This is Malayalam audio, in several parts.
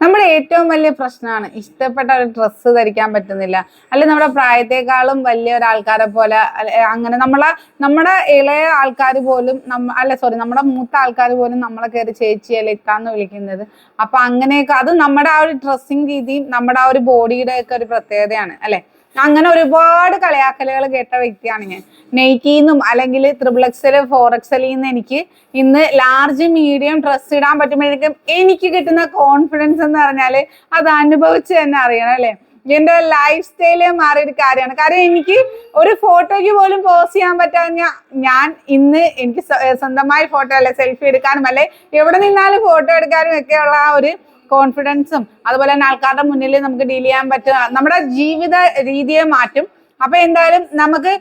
നമ്മുടെ ഏറ്റവും വലിയ പ്രശ്നമാണ് ഇഷ്ടപ്പെട്ട ഒരു ഡ്രസ്സ് ധരിക്കാൻ പറ്റുന്നില്ല. അല്ലെങ്കിൽ നമ്മുടെ പ്രായത്തെക്കാളും വലിയ ഒരാൾക്കാരെ പോലെ അല്ലെ- അങ്ങനെ നമ്മളെ നമ്മുടെ ഇളയ ആൾക്കാർ പോലും നമ്മ അല്ല സോറി നമ്മുടെ മൂത്ത ആൾക്കാർ പോലും നമ്മളെ കയറി ചേച്ചി അല്ലെ ഇത്താന്ന് വിളിക്കുന്നത്. അപ്പൊ അങ്ങനെയൊക്കെ അത് നമ്മുടെ ആ ഒരു ഡ്രസ്സിങ് രീതിയും നമ്മുടെ ആ ഒരു ബോഡിയുടെ ഒക്കെ ഒരു പ്രത്യേകതയാണ് അല്ലെ? അങ്ങനെ ഒരുപാട് കളിയാക്കലുകൾ കേട്ട വ്യക്തിയാണ് ഞാൻ. നെയ്റ്റിന്നും അല്ലെങ്കിൽ ത്രിബിൾ എക്സൽ ഫോർ എക്സലിൽ നിന്ന് എനിക്ക് ഇന്ന് ലാർജ് മീഡിയം ഡ്രസ് ഇടാൻ പറ്റുമ്പോഴേക്കും എനിക്ക് കിട്ടുന്ന കോൺഫിഡൻസ് എന്ന് പറഞ്ഞാൽ അത് അനുഭവിച്ച് തന്നെ അറിയണം അല്ലേ? എന്റെ ലൈഫ് സ്റ്റൈലേ മാറിയൊരു കാര്യമാണ്. കാര്യം എനിക്ക് ഒരു ഫോട്ടോയ്ക്ക് പോലും പോസ് ചെയ്യാൻ പറ്റാഞ്ഞ ഞാൻ ഇന്ന് എനിക്ക് സ്വ- സ്വന്തമായി ഫോട്ടോ അല്ലെ സെൽഫി എടുക്കാനും അല്ലെ എവിടെ നിന്നാലും ഫോട്ടോ എടുക്കാനും ഒക്കെയുള്ള ആ ഒരു കോൺഫിഡൻസും അതുപോലെ തന്നെ ആൾക്കാരുടെ മുന്നിൽ നമുക്ക് ഡീൽ ചെയ്യാൻ പറ്റുക നമ്മുടെ ജീവിത രീതിയെ മാറ്റും. അപ്പൊ എന്തായാലും നമുക്ക്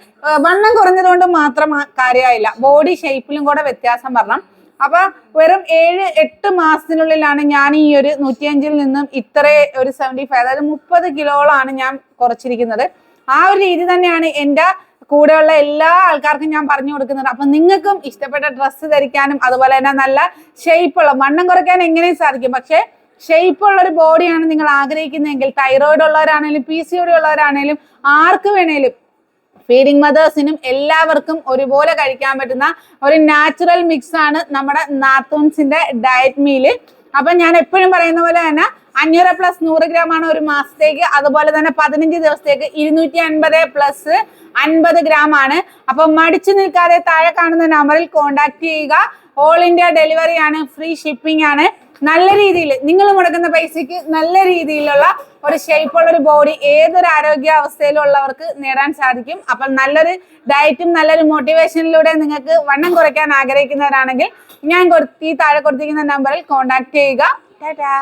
വണ്ണം കുറഞ്ഞതുകൊണ്ട് മാത്രം കാര്യമായില്ല. ബോഡി ഷേപ്പിലും കൂടെ വ്യത്യാസം വരണം. അപ്പൊ വെറും ഏഴ് എട്ട് മാസത്തിനുള്ളിലാണ് ഞാൻ ഈ ഒരു നൂറ്റിയഞ്ചിൽ നിന്നും ഇത്ര ഒരു സെവന്റി ഫൈവ് അതായത് മുപ്പത് കിലോളാണ് ഞാൻ കുറച്ചിരിക്കുന്നത്. ആ ഒരു രീതി തന്നെയാണ് എന്റെ കൂടെയുള്ള എല്ലാ ആൾക്കാർക്കും ഞാൻ പറഞ്ഞു കൊടുക്കുന്നത്. അപ്പൊ നിങ്ങൾക്കും ഇഷ്ടപ്പെട്ട ഡ്രസ്സ് ധരിക്കാനും അതുപോലെ തന്നെ നല്ല ഷേപ്പുള്ള വണ്ണം കുറയ്ക്കാൻ എങ്ങനെയും സാധിക്കും. പക്ഷേ ഷേപ്പ് ഉള്ള ഒരു ബോഡിയാണ് നിങ്ങൾ ആഗ്രഹിക്കുന്നതെങ്കിൽ തൈറോയിഡ് ഉള്ളവരാണേലും പി സി ഒ ഉള്ളവരാണേലും ആർക്ക് വേണേലും ഫീഡിങ് മദേഴ്സിനും എല്ലാവർക്കും ഒരുപോലെ കഴിക്കാൻ പറ്റുന്ന ഒരു നാച്ചുറൽ മിക്സ് ആണ് നമ്മുടെ നാത്തൂൺസിന്റെ ഡയറ്റ് മീൽ അപ്പൊ ഞാൻ എപ്പോഴും പറയുന്ന പോലെ തന്നെ അഞ്ഞൂറ് പ്ലസ് നൂറ് ഗ്രാം ആണ് ഒരു മാസത്തേക്ക് അതുപോലെ തന്നെ പതിനഞ്ച് ദിവസത്തേക്ക് ഇരുന്നൂറ്റി അൻപത് പ്ലസ് അൻപത് ഗ്രാം ആണ്. അപ്പൊ മടിച്ചു നിൽക്കാതെ താഴെ കാണുന്ന നമ്പറിൽ കോൺടാക്ട് ചെയ്യുക. ഓൾ ഇന്ത്യ ഡെലിവറി ആണ് ഫ്രീ ഷിപ്പിംഗ് ആണ്. നല്ല രീതിയിൽ നിങ്ങൾ മുടക്കുന്ന പൈസക്ക് നല്ല രീതിയിലുള്ള ഒരു ഷേപ്പുള്ള ഒരു ബോഡി ഏതൊരു ആരോഗ്യ അവസ്ഥയിലുള്ളവർക്ക് നേടാൻ സാധിക്കും. അപ്പം നല്ലൊരു ഡയറ്റും നല്ലൊരു മോട്ടിവേഷനിലൂടെ നിങ്ങൾക്ക് വണ്ണം കുറയ്ക്കാൻ ആഗ്രഹിക്കുന്നവരാണെങ്കിൽ ഞാൻ ഈ താഴെ കൊടുത്തിരിക്കുന്ന നമ്പറിൽ കോൺടാക്ട് ചെയ്യുക. ടാറ്റാ.